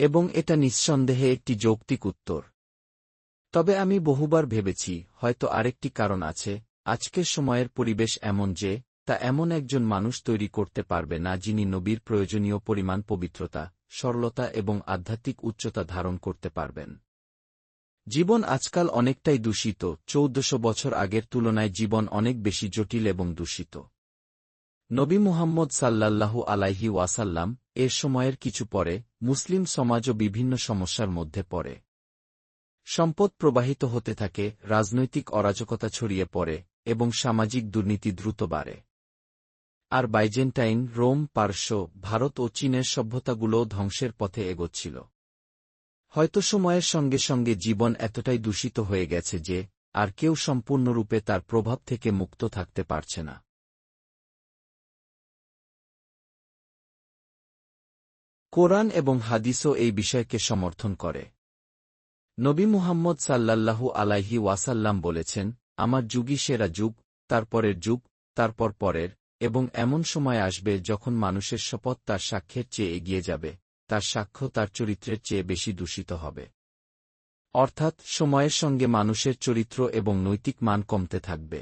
এবং এটা নিঃসন্দেহে একটি যৌক্তিক উত্তর। তবে আমি বহুবার ভেবেছি, হয়তো আরেকটি কারণ আছে, আজকের সময়ের পরিবেশ এমন যে, তা এমন একজন মানুষ তৈরি করতে পারবে না যিনি নবীর প্রয়োজনীয় পরিমাণ পবিত্রতা, সরলতা এবং আধ্যাত্মিক উচ্চতা ধারণ করতে পারবেন। জীবন আজকাল অনেকটাই দূষিত, চৌদ্দশো বছর আগের তুলনায় জীবন অনেক বেশি জটিল এবং দূষিত। নবী মুহাম্মদ সাল্লাল্লাহু আলাইহি ওয়াসাল্লাম এর সময়ের কিছু পরে মুসলিম সমাজও বিভিন্ন সমস্যার মধ্যে পড়ে। সম্পদ প্রবাহিত হতে থাকে, রাজনৈতিক অরাজকতা ছড়িয়ে পড়ে, এবং সামাজিক দুর্নীতি দ্রুত বাড়ে। আর বাইজেন্টাইন রোম, পার্শ্ব, ভারত ও চীনের সভ্যতাগুলোও ধ্বংসের পথে এগোচ্ছিল। হয়তো সময়ের সঙ্গে সঙ্গে জীবন এতটাই দূষিত হয়ে গেছে যে, আর কেউ সম্পূর্ণরূপে তার প্রভাব থেকে মুক্ত থাকতে পারছে না। কোরআন এবং হাদিসও এই বিষয়কে সমর্থন করে। নবী মুহাম্মদ সাল্লাল্লাহু আলাইহি ওয়াসাল্লাম বলেছেন, আমার যুগই সেরা যুগ, তারপরের যুগ, তারপর পরের, এবং এমন সময় আসবে যখন মানুষের শপথ তার সাক্ষ্যের চেয়ে এগিয়ে যাবে, তার সাক্ষ্য তার চরিত্রের চেয়ে বেশি দূষিত হবে। অর্থাৎ সময়ের সঙ্গে মানুষের চরিত্র এবং নৈতিক মান কমতে থাকবে।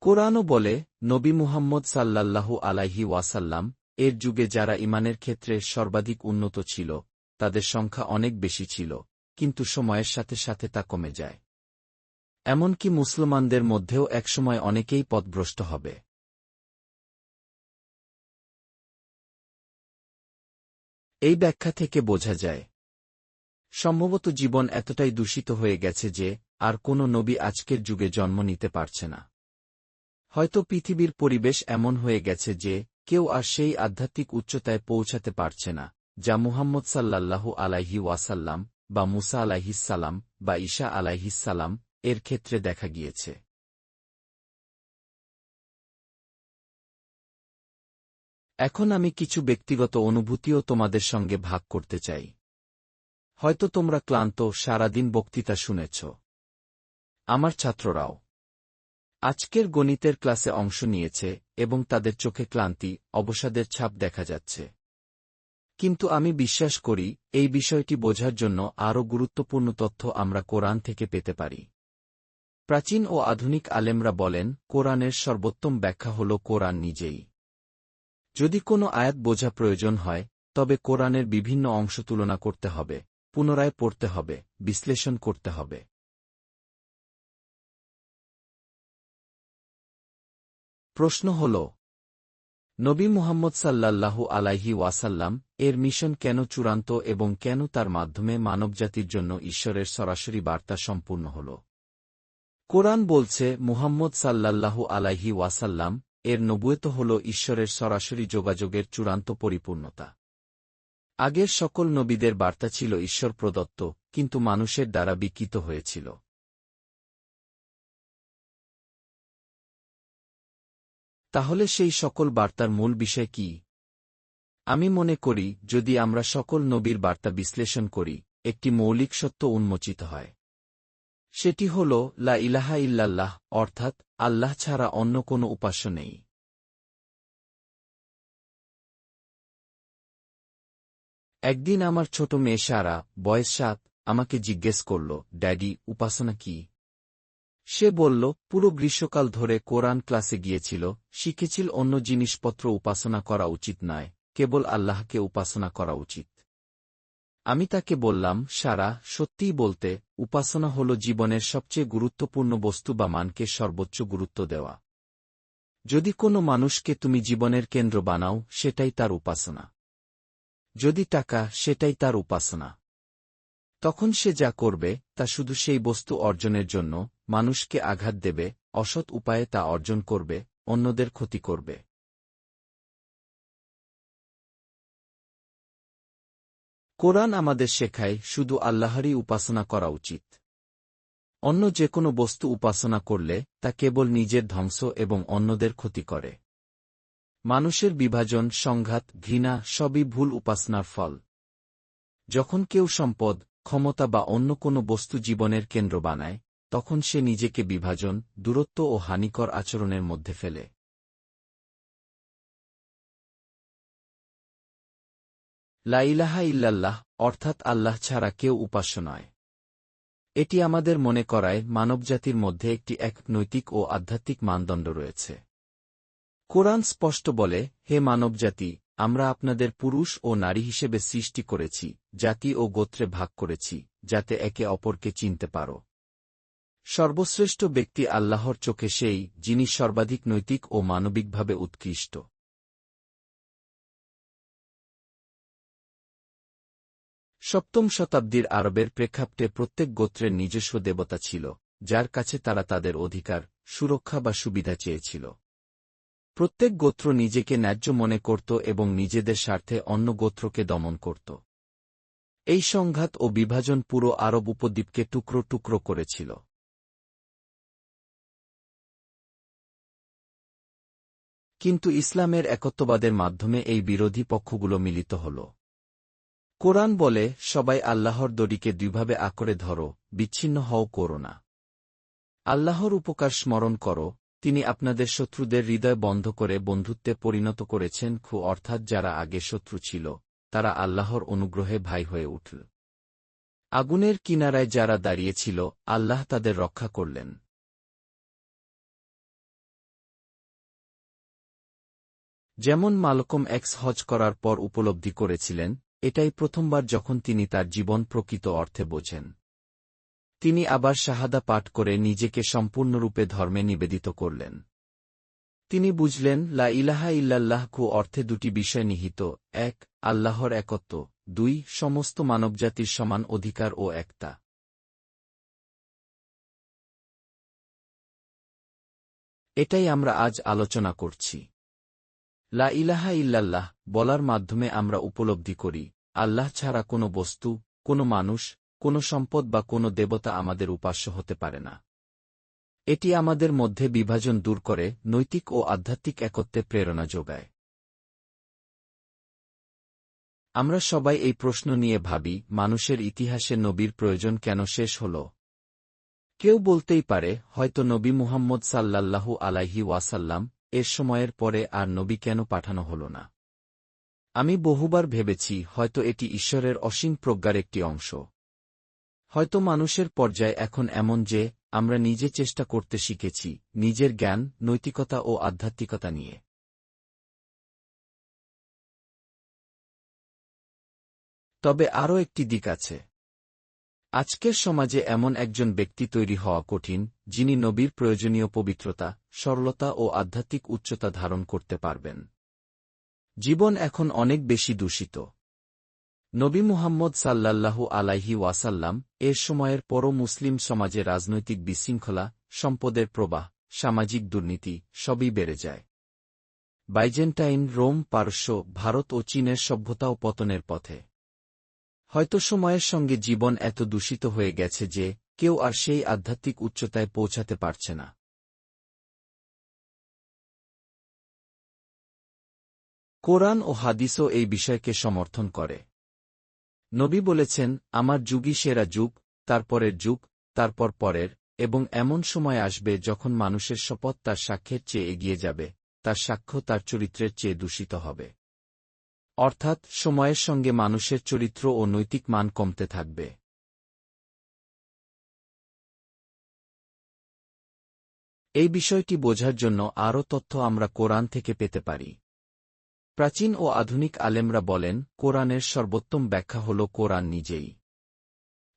কোরআনও বলে, নবী মুহাম্মদ সাল্লাল্লাহু আলাইহি ওয়াসাল্লাম এর যুগে যারা ইমানের ক্ষেত্রে সর্বাধিক উন্নত ছিল, তাদের সংখ্যা অনেক বেশি ছিল, কিন্তু সময়ের সাথে সাথে তা কমে যায়। এমনকি মুসলমানদের মধ্যেও একসময় অনেকেই পথভ্রষ্ট হবে। এই ব্যাখ্যা থেকে বোঝা যায়, সম্ভবত জীবন এতটাই দূষিত হয়ে গেছে যে আর কোনো নবী আজকের যুগে জন্ম নিতে পারছে না। হয়তো পৃথিবীর পরিবেশ এমন হয়ে গেছে যে কেউ আর সেই আধ্যাত্মিক উচ্চতায় পৌঁছাতে পারছে না, যা মুহাম্মদ সাল্লাল্লাহু আলাইহি ওয়াসাল্লাম বা মুসা আলাইহিসাল্লাম বা ঈশা আলাইহিসাল্লাম এর ক্ষেত্রে দেখা গিয়েছে। এখন আমি কিছু ব্যক্তিগত অনুভূতিও তোমাদের সঙ্গে ভাগ করতে চাই। হয়তো তোমরা ক্লান্ত, সারাদিন বক্তৃতা শুনেছ। আমার ছাত্ররাও আজকের গণিতের ক্লাসে অংশ নিয়েছে এবং তাদের চোখে ক্লান্তি, অবসাদের ছাপ দেখা যাচ্ছে। কিন্তু আমি বিশ্বাস করি, এই বিষয়টি বোঝার জন্য আরও গুরুত্বপূর্ণ তথ্য আমরা কোরআন থেকে পেতে পারি। প্রাচীন ও আধুনিক আলেমরা বলেন, কোরআনের সর্বোত্তম ব্যাখ্যা হল কোরআন নিজেই। যদি কোনো আয়াত বোঝা প্রয়োজন হয়, তবে কোরআনের বিভিন্ন অংশ তুলনা করতে হবে, পুনরায় পড়তে হবে, বিশ্লেষণ করতে হবে। প্রশ্ন হল, নবী মুহাম্মদ সাল্লাল্লাহু আলাইহি ওয়াসাল্লাম এর মিশন কেন চূড়ান্ত এবং কেন তার মাধ্যমে মানবজাতির জন্য ঈশ্বরের সরাসরি বার্তা সম্পূর্ণ হল? কোরআন বলছে, মুহাম্মদ সাল্লাল্লাহু আলাইহি ওয়াসাল্লাম এর নবুয়ত হল ঈশ্বরের সরাসরি যোগাযোগের চূড়ান্ত পরিপূর্ণতা। আগের সকল নবীদের বার্তা ছিল ঈশ্বর প্রদত্ত, কিন্তু মানুষের দ্বারা বিকৃত হয়েছিল। তাহলে সেই সকল বার্তার মূল বিষয় কি? আমি মনে করি, যদি আমরা সকল নবীর বার্তা বিশ্লেষণ করি, একটি মৌলিক সত্য উন্মোচিত হয়। সেটি হল, লা ইলাহা ইল্লাল্লাহ, অর্থাৎ আল্লাহ ছাড়া অন্য কোনো উপাস্য নেই। একদিন আমার ছোট মেয়ে সারা, বয়স সাত, আমাকে জিজ্ঞেস করল, ড্যাডি, উপাসনা কি? সে বলল, পুরো গ্রীষ্মকাল ধরে কোরআন ক্লাসে গিয়েছিল, শিখেছিল অন্য জিনিসপত্র উপাসনা করা উচিত নয়, কেবল আল্লাহকে উপাসনা করা উচিত। আমি তাকে বললাম, সারা, সত্যিই বলতে, উপাসনা হল জীবনের সবচেয়ে গুরুত্বপূর্ণ বস্তু বা মানকে সর্বোচ্চ গুরুত্ব দেওয়া। যদি কোনো মানুষকে তুমি জীবনের কেন্দ্র বানাও, সেটাই তার উপাসনা। যদি টাকা, সেটাই তার উপাসনা। তখন সে যা করবে, তা শুধু সেই বস্তু অর্জনের জন্য মানুষকে আঘাত দেবে, অসৎ উপায়ে তা অর্জন করবে, অন্যদের ক্ষতি করবে। কোরআন আমাদের শেখায় শুধু আল্লাহরই উপাসনা করা উচিত। অন্য যে কোনো বস্তু উপাসনা করলে তা কেবল নিজের ধ্বংস এবং অন্যদের ক্ষতি করে। মানুষের বিভাজন, সংঘাত, ঘৃণা সবই ভুল উপাসনার ফল। যখন কেউ সম্পদ, ক্ষমতা বা অন্য কোনো বস্তু জীবনের কেন্দ্র বানায় তখন সে নিজেকে বিভাজন, দূরত্ব ও হানিকর আচরণের মধ্যে ফেলে। লা ইলাহা ইল্লাল্লাহ, অর্থাৎ আল্লাহ ছাড়া কেউ উপাস্য নয়। এটি আমাদের মনে করায় মানবজাতির মধ্যে একটি এক নৈতিক ও আধ্যাত্মিক মানদণ্ড রয়েছে। কোরআন স্পষ্ট বলে, হে মানবজাতি, আমরা আপনাদের পুরুষ ও নারী হিসেবে সৃষ্টি করেছি, জাতি ও গোত্রে ভাগ করেছি, যাতে একে অপরকে চিনতে পারো। সর্বশ্রেষ্ঠ ব্যক্তি আল্লাহর চোখে সেই, যিনি সর্বাধিক নৈতিক ও মানবিকভাবে উৎকৃষ্ট। সপ্তম শতাব্দীর আরবের প্রেক্ষাপটে প্রত্যেক গোত্রের নিজস্ব দেবতা ছিল, যার কাছে তারা তাদের অধিকার, সুরক্ষা বা সুবিধা চেয়েছিল। প্রত্যেক গোত্র নিজেকে ন্যায্য মনে করত এবং নিজেদের স্বার্থে অন্য গোত্রকে দমন করত। এই সংঘাত ও বিভাজন পুরো আরব উপদ্বীপকে টুকরো টুকরো করেছিল। কিন্তু ইসলামের একত্ববাদের মাধ্যমে এই বিরোধী পক্ষগুলো মিলিত হল। কোরআন বলে, সবাই আল্লাহর দড়িকে দুইভাবে আঁকড়ে ধরো, বিচ্ছিন্ন হও, করো না। আল্লাহর উপকার স্মরণ করো, তিনি আপনাদের শত্রুদের হৃদয় বন্ধ করে বন্ধুত্বে পরিণত করেছেন খু, অর্থাৎ যারা আগে শত্রু ছিল, তারা আল্লাহর অনুগ্রহে ভাই হয়ে উঠল। আগুনের কিনারায় যারা দাঁড়িয়েছিল আল্লাহ তাদের রক্ষা করলেন। যেমন মালকম এক্স হজ করার পর উপলব্ধি করেছিলেন, এটাই প্রথমবার যখন তিনি তার জীবন প্রকৃত অর্থে বোঝেন। তিনি আবার শাহাদা পাঠ করে নিজেকে সম্পূর্ণরূপে ধর্মে নিবেদিত করলেন। তিনি বুঝলেন, লা ইলাহা ইল্লাল্লাহ কু অর্থে দুটি বিষয় নিহিত, এক, আল্লাহর একত্ব, দুই, সমস্ত মানবজাতির সমান অধিকার ও একতা। এটাই আমরা আজ আলোচনা করছি। লা ইলাহা ইল্লাল্লাহ বলার মাধ্যমে আমরা উপলব্ধি করি, আল্লাহ ছাড়া কোনো বস্তু, কোনো মানুষ, কোনো সম্পদ বা কোনো দেবতা আমাদের উপাস্য হতে পারে না। এটি আমাদের মধ্যে বিভাজন দূর করে, নৈতিক ও আধ্যাত্মিক একত্বে প্রেরণা যোগায়। আমরা সবাই এই প্রশ্ন নিয়ে ভাবি, মানুষের ইতিহাসে নবীর প্রয়োজন কেন শেষ হল? কেউ বলতেই পারে, হয়তো নবী মুহাম্মদ সাল্লাল্লাহু আলাইহি ওয়াসাল্লাম এর সময়ের পরে আর নবী কেন পাঠানো হল না? আমি বহুবার ভেবেছি হয়তো এটি ঈশ্বরের অসীম প্রজ্ঞার একটি অংশ। হয়তো মানুষের পর্যায় এখন এমন যে, আমরা নিজে চেষ্টা করতে শিখেছি নিজের জ্ঞান, নৈতিকতা ও আধ্যাত্মিকতা নিয়ে। তবে আরও একটি দিক আছে। আজকের সমাজে এমন একজন ব্যক্তি তৈরি হওয়া কঠিন, যিনি নবীর প্রয়োজনীয় পবিত্রতা, সরলতা ও আধ্যাত্মিক উচ্চতা ধারণ করতে পারবেন। জীবন এখন অনেক বেশি দূষিত। নবী মুহাম্মদ সাল্লাল্লাহু আলাইহি ওয়াসাল্লাম এর সময়ের পর মুসলিম সমাজে রাজনৈতিক বিশৃঙ্খলা, সম্পদের প্রবাহ, সামাজিক দুর্নীতি সবই বেড়ে যায়। বাইজেন্টাইন, রোম, পারস্য, ভারত ও চীনের সভ্যতাও পতনের পথে হয়তো সময়ের সঙ্গে জীবন এত দূষিত হয়ে গেছে যে কেউ আর সেই আধ্যাত্মিক উচ্চতায় পৌঁছাতে পারছে না। কোরআন ও হাদিসও এই বিষয়কে সমর্থন করে। নবী বলেছেন, আমার যুগই সেরা যুগ, তারপরের যুগ, তারপর পরের, এবং এমন সময় আসবে যখন মানুষের শপথ তার সাক্ষ্যের চেয়ে এগিয়ে যাবে, তার সাক্ষ্য তার চরিত্রের চেয়ে দূষিত হবে। অর্থাৎ সময়ের সঙ্গে মানুষের চরিত্র ও নৈতিক মান কমতে থাকবে। এই বিষয়টি বোঝার জন্য আরও তথ্য আমরা কোরআন থেকে পেতে পারি। প্রাচীন ও আধুনিক আলেমরা বলেন, কোরআনের সর্বোত্তম ব্যাখ্যা হল কোরআন নিজেই।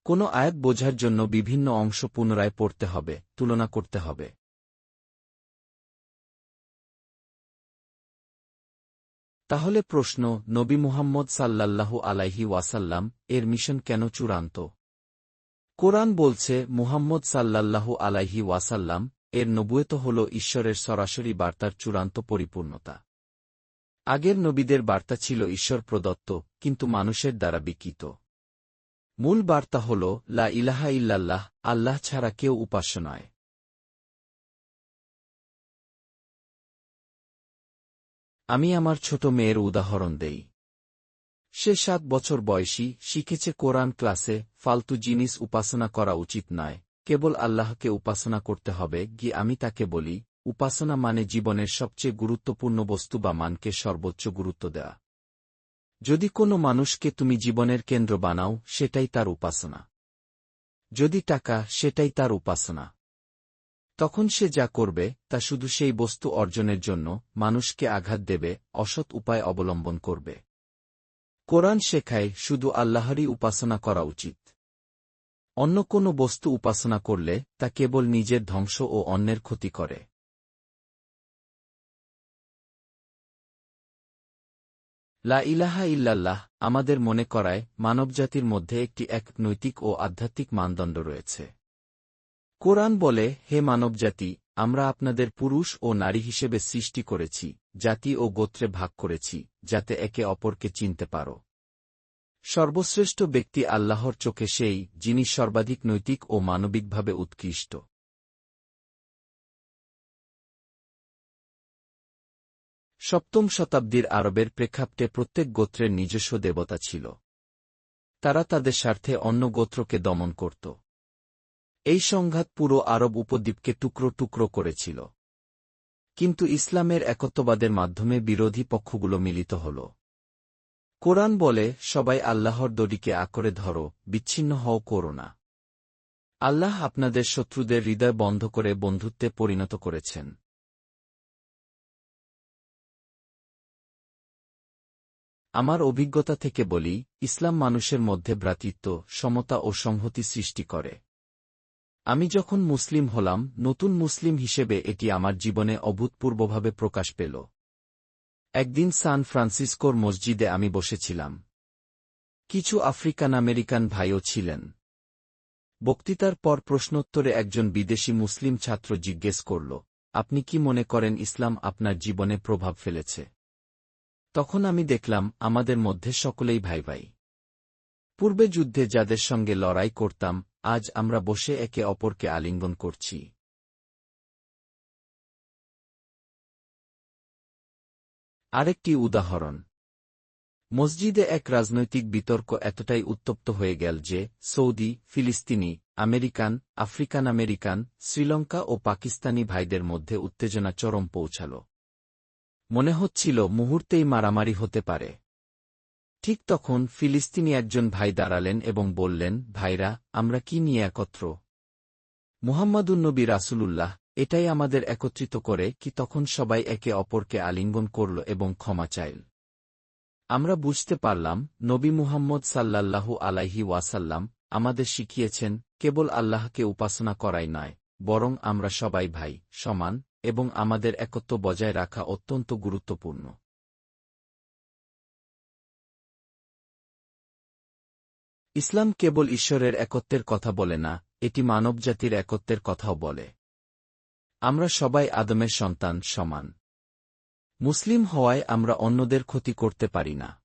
কোনো আয়াত বোঝার জন্য বিভিন্ন অংশ পুনরায় পড়তে হবে, তুলনা করতে হবে। তাহলে প্রশ্ন, নবী মুহাম্মদ সাল্লাল্লাহু আলাইহি ওয়াসাল্লাম এর মিশন কেন চূড়ান্ত? কোরআন বলছে, মুহাম্মদ সাল্লাল্লাহু আলাইহি ওয়াসাল্লাম এর নবুয়ত হল ঈশ্বরের সরাসরি বার্তার চূড়ান্ত পরিপূর্ণতা। আগের নবীদের বার্তা ছিল ঈশ্বর প্রদত্ত, কিন্তু মানুষের দ্বারা বিকৃত। মূল বার্তা হল, লা ইলাহা ইল্লাল্লাহ, আল্লাহ ছাড়া কেউ উপাস্য নয়। আমি আমার ছোট মেয়ের উদাহরণ দেই। সে সাত বছর বয়সী, শিখেছে কোরআন ক্লাসে, ফালতু জিনিস উপাসনা করা উচিত নয়, কেবল আল্লাহকে উপাসনা করতে হবে, গি আমি তাকে বলি, উপাসনা মানে জীবনের সবচেয়ে গুরুত্বপূর্ণ বস্তু বা মানকে সর্বোচ্চ গুরুত্ব দেয়া। যদি কোনো মানুষকে তুমি জীবনের কেন্দ্র বানাও, সেটাই তার উপাসনা। যদি টাকা, সেটাই তার উপাসনা। তখন সে যা করবে, তা শুধু সেই বস্তু অর্জনের জন্য মানুষকে আঘাত দেবে, অসৎ উপায় অবলম্বন করবে। কোরআন শেখায় শুধু আল্লাহরই উপাসনা করা উচিত। অন্য কোনো বস্তু উপাসনা করলে তা কেবল নিজের ধ্বংস ও অন্যের ক্ষতি করে। লা ইলাহা ইল্লাল্লাহ আমাদের মনে করায় মানবজাতির মধ্যে একটি এক নৈতিক ও আধ্যাত্মিক মানদণ্ড রয়েছে। কোরআন বলে, হে মানবজাতি, আমরা আপনাদের পুরুষ ও নারী হিসেবে সৃষ্টি করেছি, জাতি ও গোত্রে ভাগ করেছি, যাতে একে অপরকে চিনতে পারো। সর্বশ্রেষ্ঠ ব্যক্তি আল্লাহর চোখে সেই, যিনি সর্বাধিক নৈতিক ও মানবিকভাবে উৎকৃষ্ট। সপ্তম শতাব্দীর আরবের প্রেক্ষাপটে প্রত্যেক গোত্রের নিজস্ব দেবতা ছিল। তারা তাদের স্বার্থে অন্য গোত্রকে দমন করত। এই সংঘাত পুরো আরব উপদ্বীপকে টুকরো টুকরো করেছিল। কিন্তু ইসলামের একত্ববাদের মাধ্যমে বিরোধী পক্ষগুলো মিলিত হল। কোরআন বলে, সবাই আল্লাহর দড়িকে আকরে ধরো, বিচ্ছিন্ন হও, করো না। আল্লাহ আপনাদের শত্রুদের হৃদয় বন্ধ করে বন্ধুত্বে পরিণত করেছেন। আমার অভিজ্ঞতা থেকে বলি, ইসলাম মানুষের মধ্যে ভ্রাতৃত্ব, সমতা ও সংহতি সৃষ্টি করে। আমি যখন মুসলিম হলাম, নতুন মুসলিম হিসেবে এটি আমার জীবনে অভূতপূর্বভাবে প্রকাশ পেল। একদিন সান ফ্রান্সিসকোর মসজিদে আমি বসেছিলাম। কিছু আফ্রিকান আমেরিকান ভাইও ছিলেন। বক্তৃতার পর প্রশ্নোত্তরে একজন বিদেশি মুসলিম ছাত্র জিজ্ঞেস করল, আপনি কি মনে করেন ইসলাম আপনার জীবনে প্রভাব ফেলেছে? তখন আমি দেখলাম, আমাদের মধ্যে সকলেই ভাই ভাই পূর্বে যুদ্ধে যাদের সঙ্গে লড়াই করতাম আজ আমরা বসে একে অপরকে আলিঙ্গন করছি। আরেকটি উদাহরণ। মসজিদে এক রাজনৈতিক বিতর্ক এতটাই উত্তপ্ত হয়ে গেল যে সৌদি, ফিলিস্তিনি, আমেরিকান, আফ্রিকান আমেরিকান, শ্রীলঙ্কা ও পাকিস্তানি ভাইদের মধ্যে উত্তেজনা চরম পৌঁছাল। মনে হচ্ছিল মুহূর্তেই মারামারি হতে পারে। ঠিক তখন ফিলিস্তিনি একজন ভাই দাঁড়ালেন এবং বললেন, ভাইরা, আমরা কি নিয়ে একত্র? মুহাম্মাদুন্নবী রাসুলুল্লাহ, এটাই আমাদের একত্রিত করে কি তখন সবাই একে অপরকে আলিঙ্গন করল এবং ক্ষমা চাইল। আমরা বুঝতে পারলাম, নবী মুহাম্মদ সাল্লাল্লাহু আলাইহি ওয়াসাল্লাম আমাদের শিখিয়েছেন, কেবল আল্লাহকে উপাসনা করাই নয়, বরং আমরা সবাই ভাই, সমান, এবং আমাদের একত্ব বজায় রাখা অত্যন্ত গুরুত্বপূর্ণ। ইসলাম কেবল ঈশ্বরের একত্বের কথা বলে না, এটি মানবজাতির একত্বের কথাও বলে। আমরা সবাই আদমের সন্তান সমান। মুসলিম হওয়ায় আমরা অন্যদের ক্ষতি করতে পারি না।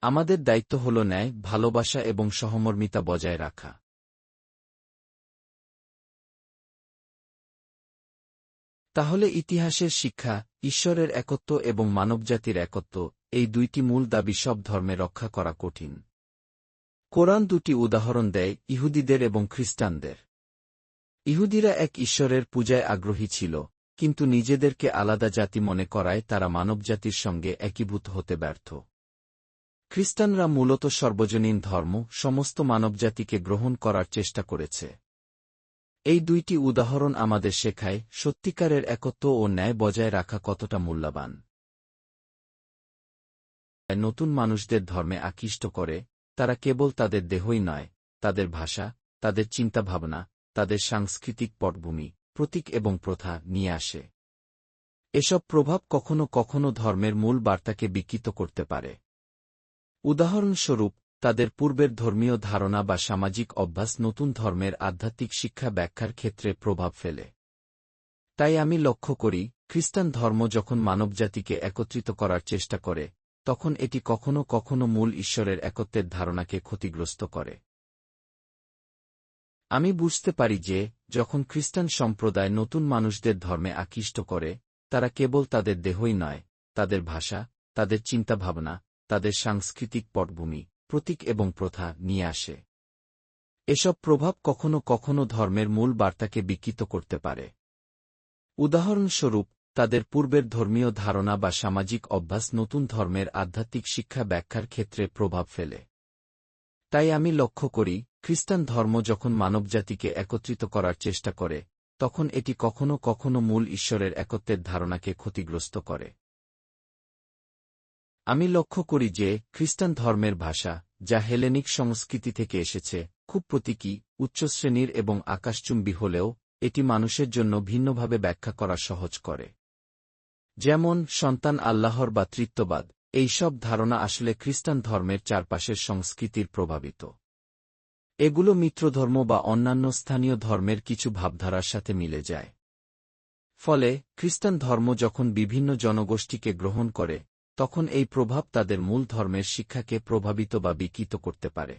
আমাদের দায়িত্ব হল ন্যায়, ভালোবাসা এবং সহমর্মিতা বজায় রাখা। তাহলে ইতিহাসের শিক্ষা, ঈশ্বরের একত্ব এবং মানবজাতির একত্ব, এই দুইটি মূল দাবি সব ধর্মে রক্ষা করা কঠিন। কোরআন দুটি উদাহরণ দেয় ইহুদিদের এবং খ্রিস্টানদের। ইহুদিরা এক ঈশ্বরের পূজায় আগ্রহী ছিল, কিন্তু নিজেদেরকে আলাদা জাতি মনে করায় তারা মানবজাতির সঙ্গে একীভূত হতে ব্যর্থ। খ্রিস্টানরা মূলত সর্বজনীন ধর্ম, সমস্ত মানবজাতিকে গ্রহণ করার চেষ্টা করেছে। এই দুইটি উদাহরণ আমাদের শেখায় সত্যিকারের একত্ব ও ন্যায় বজায় রাখা কতটা মূল্যবান। নতুন মানুষদের ধর্মে আকৃষ্ট করে তারা কেবল তাদের দেহই নয়, তাদের ভাষা, তাদের চিন্তাভাবনা, তাদের সাংস্কৃতিক পটভূমি, প্রতীক এবং প্রথা নিয়ে আসে। এসব প্রভাব কখনো কখনো ধর্মের মূল বার্তাকে বিকৃত করতে পারে। উদাহরণস্বরূপ, তাদের পূর্বের ধর্মীয় ধারণা বা সামাজিক অভ্যাস নতুন ধর্মের আধ্যাত্মিক শিক্ষা ব্যাখ্যার ক্ষেত্রে প্রভাব ফেলে। তাই আমি লক্ষ্য করি, খ্রিস্টান ধর্ম যখন মানবজাতিকে একত্রিত করার চেষ্টা করে তখন এটি কখনো কখনো মূল ঈশ্বরের একত্বের ধারণাকে ক্ষতিগ্রস্ত করে। আমি বুঝতে পারি যে, যখন খ্রিস্টান সম্প্রদায় নতুন মানুষদের ধর্মে আকৃষ্ট করে, তারা কেবল তাদের দেহই নয়, তাদের ভাষা, তাদের চিন্তাভাবনা, তাদের সাংস্কৃতিক পটভূমি, প্রতীক এবং প্রথা নিয়ে আসে। এসব প্রভাব কখনো কখনো ধর্মের মূল বার্তাকে বিকৃত করতে পারে। উদাহরণস্বরূপ তাদের পূর্বের ধর্মীয় ধারণা বা সামাজিক অভ্যাস নতুন ধর্মের আধ্যাত্মিক শিক্ষা ব্যাখ্যার ক্ষেত্রে প্রভাব ফেলে। তাই আমি লক্ষ্য করি, খ্রিস্টান ধর্ম যখন মানবজাতিকে একত্রিত করার চেষ্টা করে, তখন এটি কখনও কখনও মূল ঈশ্বরের একত্বের ধারণাকে ক্ষতিগ্রস্ত করে। আমি লক্ষ্য করি যে, খ্রিস্টান ধর্মের ভাষা, যা হেলেনিক সংস্কৃতি থেকে এসেছে, খুব প্রতীকী, উচ্চশ্রেণীর এবং আকাশচুম্বী হলেও, এটি মানুষের জন্য ভিন্নভাবে ব্যাখ্যা করা সহজ করে। যেমন, সন্তান আল্লাহর বা তৃত্ববাদ, এইসব ধারণা আসলে খ্রিস্টান ধর্মের চারপাশের সংস্কৃতির প্রভাবিত। এগুলো মিত্রধর্ম বা অন্যান্য স্থানীয় ধর্মের কিছু ভাবধারার সাথে মিলে যায়। ফলে, খ্রিস্টান ধর্ম যখন বিভিন্ন জনগোষ্ঠীকে গ্রহণ করে, তখন এই প্রভাব তাদের মূল ধর্মের শিক্ষাকে প্রভাবিত বা বিকৃত করতে পারে।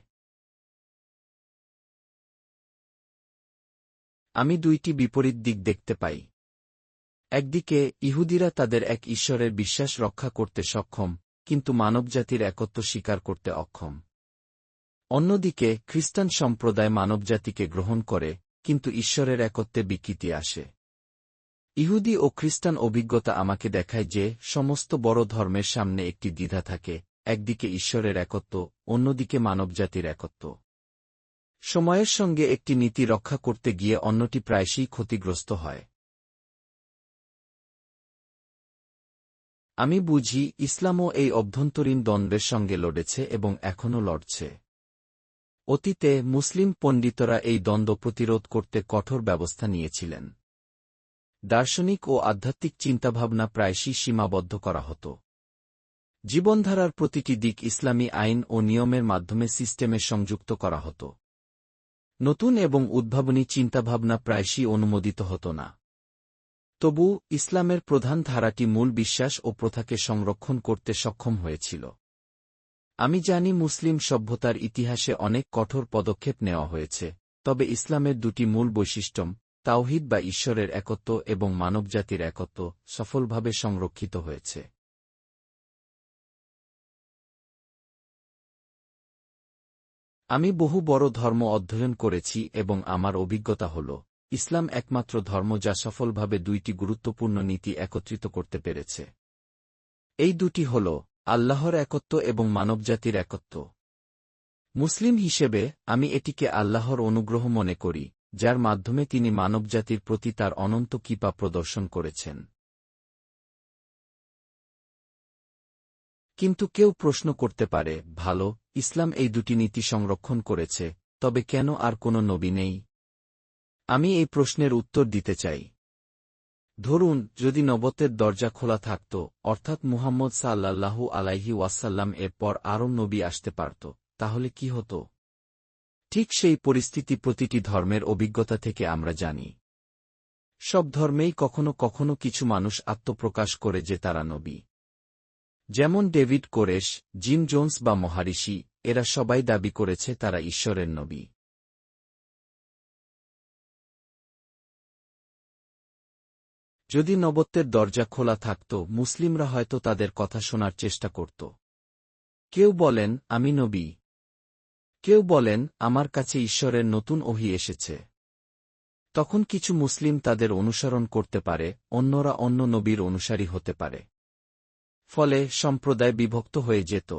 আমি দুইটি বিপরীত দিক দেখতে পাই। একদিকে, ইহুদিরা তাদের এক ঈশ্বরের বিশ্বাস রক্ষা করতে সক্ষম, কিন্তু মানবজাতির একত্ব স্বীকার করতে অক্ষম। অন্যদিকে, খ্রিস্টান সম্প্রদায় মানবজাতিকে গ্রহণ করে, কিন্তু ঈশ্বরের একত্বে বিকৃতি আসে। ইহুদি ও খ্রিস্টান অভিজ্ঞতা আমাকে দেখায় যে, সমস্ত বড় ধর্মের সামনে একটি দ্বিধা থাকে, একদিকে ঈশ্বরের একত্ব, অন্যদিকে মানবজাতির একত্ব। সময়ের সঙ্গে একটি নীতি রক্ষা করতে গিয়ে অন্যটি প্রায়শই ক্ষতিগ্রস্ত হয়। আমি বুঝি ইসলামও এই অভ্যন্তরীণ দ্বন্দ্বের সঙ্গে লড়েছে এবং এখনও লড়ছে। অতীতে মুসলিম পণ্ডিতরা এই দ্বন্দ্ব প্রতিরোধ করতে কঠোর ব্যবস্থা নিয়েছিলেন। দার্শনিক ও আধ্যাত্মিক চিন্তাভাবনা প্রায়শই সীমাবদ্ধ করা হতো। জীবনধারার প্রতিটি দিক ইসলামী আইন ও নিয়মের মাধ্যমে সিস্টেমে সংযুক্ত করা হতো। নতুন এবং উদ্ভাবনী চিন্তাভাবনা প্রায়শই অনুমোদিত হতো না। তবু, ইসলামের প্রধান ধারাটি মূল বিশ্বাস ও প্রথাকে সংরক্ষণ করতে সক্ষম হয়েছিল। আমি জানি মুসলিম সভ্যতার ইতিহাসে অনেক কঠোর পদক্ষেপ নেওয়া হয়েছে, তবে ইসলামের দুটি মূল বৈশিষ্ট্য তাওহিদ বা ঈশ্বরের একত্ব এবং মানবজাতির একত্ব, সফলভাবে সংরক্ষিত হয়েছে। আমি বহু বড় ধর্ম অধ্যয়ন করেছি এবং আমার অভিজ্ঞতা হল ইসলাম একমাত্র ধর্ম যা সফলভাবে দুইটি গুরুত্বপূর্ণ নীতি একত্রিত করতে পেরেছে। এই দুটি হল, আল্লাহর একত্ব এবং মানবজাতির একত্ব। মুসলিম হিসেবে, আমি এটিকে আল্লাহর অনুগ্রহ মনে করি, যার মাধ্যমে তিনি মানবজাতির প্রতি তার অনন্ত কৃপা প্রদর্শন করেছেন। কিন্তু কেউ প্রশ্ন করতে পারে, ভালো, ইসলাম এই দুটি নীতি সংরক্ষণ করেছে, তবে কেন আর কোনো নবী নেই? আমি এই প্রশ্নের উত্তর দিতে চাই। ধরুন, যদি নবতের দরজা খোলা থাকত, অর্থাৎ মুহাম্মদ সাল্লাল্লাহু আলাইহি ওয়াসাল্লাম এর পর আরও নবী আসতে পারত, তাহলে কি হতো? ঠিক সেই পরিস্থিতি প্রতিটি ধর্মের অভিজ্ঞতা থেকে আমরা জানি। সব ধর্মেই কখনো কখনো কিছু মানুষ আত্মপ্রকাশ করে যে তারা নবী। যেমন ডেভিড কোরেশ, জিম জোন্স বা মহারিষি, এরা সবাই দাবি করেছে তারা ঈশ্বরের নবী। যদি নবত্বের দরজা খোলা থাকত, মুসলিমরা হয়তো তাদের কথা শোনার চেষ্টা করত। কেউ বলেন, আমি নবী। কেউ বলেন, আমার কাছে ঈশ্বরের নতুন ওহি এসেছে। তখন কিছু মুসলিম তাদের অনুসরণ করতে পারে, অন্যরা অন্য নবীর অনুসারী হতে পারে। ফলে সম্প্রদায় বিভক্ত হয়ে যেত।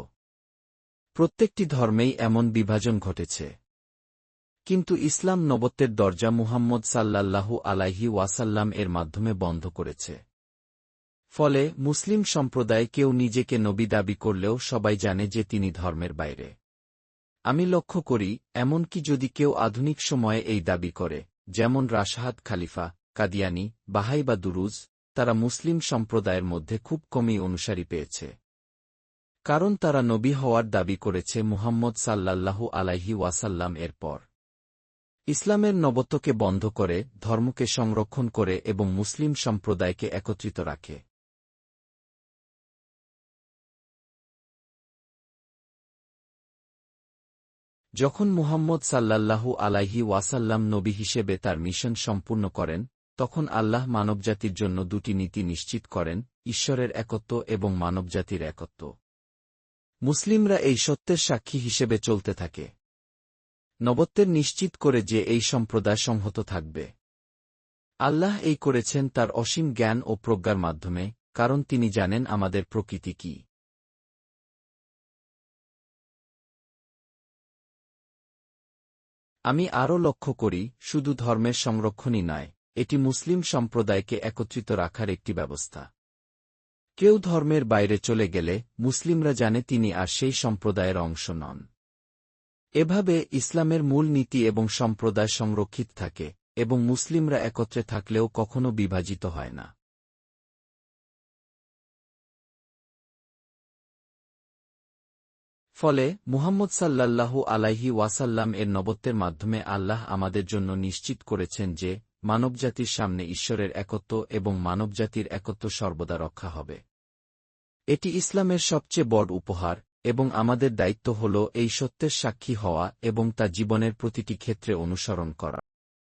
প্রত্যেকটি ধর্মেই এমন বিভাজন ঘটেছে। কিন্তু ইসলাম নবত্বের দরজা মুহাম্মদ সাল্লাল্লাহু আলাইহি ওয়াসাল্লাম এর মাধ্যমে বন্ধ করেছে। ফলে মুসলিম সম্প্রদায় কেউ নিজেকে নবী দাবি করলেও সবাই জানে যে তিনি ধর্মের বাইরে। আমি লক্ষ্য করি, এমনকি যদি কেউ আধুনিক সময়ে এই দাবি করে, যেমন রাশাহাদ খালিফা, কাদিয়ানি, বাহাই বা দুরুজ, তারা মুসলিম সম্প্রদায়ের মধ্যে খুব কমই অনুসারী পেয়েছে। কারণ তারা নবী হওয়ার দাবি করেছে মুহাম্মদ সাল্লাল্লাহু আলাইহি ওয়াসাল্লাম এর পর। ইসলামের নবত্বকে বন্ধ করে, ধর্মকে সংরক্ষণ করে এবং মুসলিম সম্প্রদায়কে একত্রিত রাখে। যখন মুহাম্মদ সাল্লাল্লাহু আলাইহি ওয়াসাল্লাম নবী হিসেবে তার মিশন সম্পূর্ণ করেন, তখন আল্লাহ মানবজাতির জন্য দুটি নীতি নিশ্চিত করেন, ঈশ্বরের একত্ব এবং মানবজাতির একত্ব। মুসলিমরা এই সত্যের সাক্ষী হিসেবে চলতে থাকে। নবত্বের নিশ্চিত করে যে এই সম্প্রদায় সংহত থাকবে। আল্লাহ এই করেছেন তার অসীম জ্ঞান ও প্রজ্ঞার মাধ্যমে, কারণ তিনি জানেন আমাদের প্রকৃতি কি। আমি আরও লক্ষ্য করি, শুধু ধর্মের সংরক্ষণই নয়, এটি মুসলিম সম্প্রদায়কে একত্রিত রাখার একটি ব্যবস্থা। কেউ ধর্মের বাইরে চলে গেলে, মুসলিমরা জানে তিনি আর সেই সম্প্রদায়ের অংশ নন। এভাবে ইসলামের মূল নীতি এবং সম্প্রদায় সংরক্ষিত থাকে, এবং মুসলিমরা একত্রে থাকলেও কখনো বিভাজিত হয় না। ফলে, মুহাম্মদ সাল্লাল্লাহু আলাইহি ওয়াসাল্লাম এর নবত্বের মাধ্যমে আল্লাহ আমাদের জন্য নিশ্চিত করেছেন যে, মানবজাতির সামনে ঈশ্বরের একত্ব এবং মানবজাতির একত্ব সর্বদা রক্ষা হবে। এটি ইসলামের সবচেয়ে বড় উপহার এবং আমাদের দায়িত্ব হল এই সত্যের সাক্ষী হওয়া এবং তা জীবনের প্রতিটি ক্ষেত্রে অনুসরণ করা।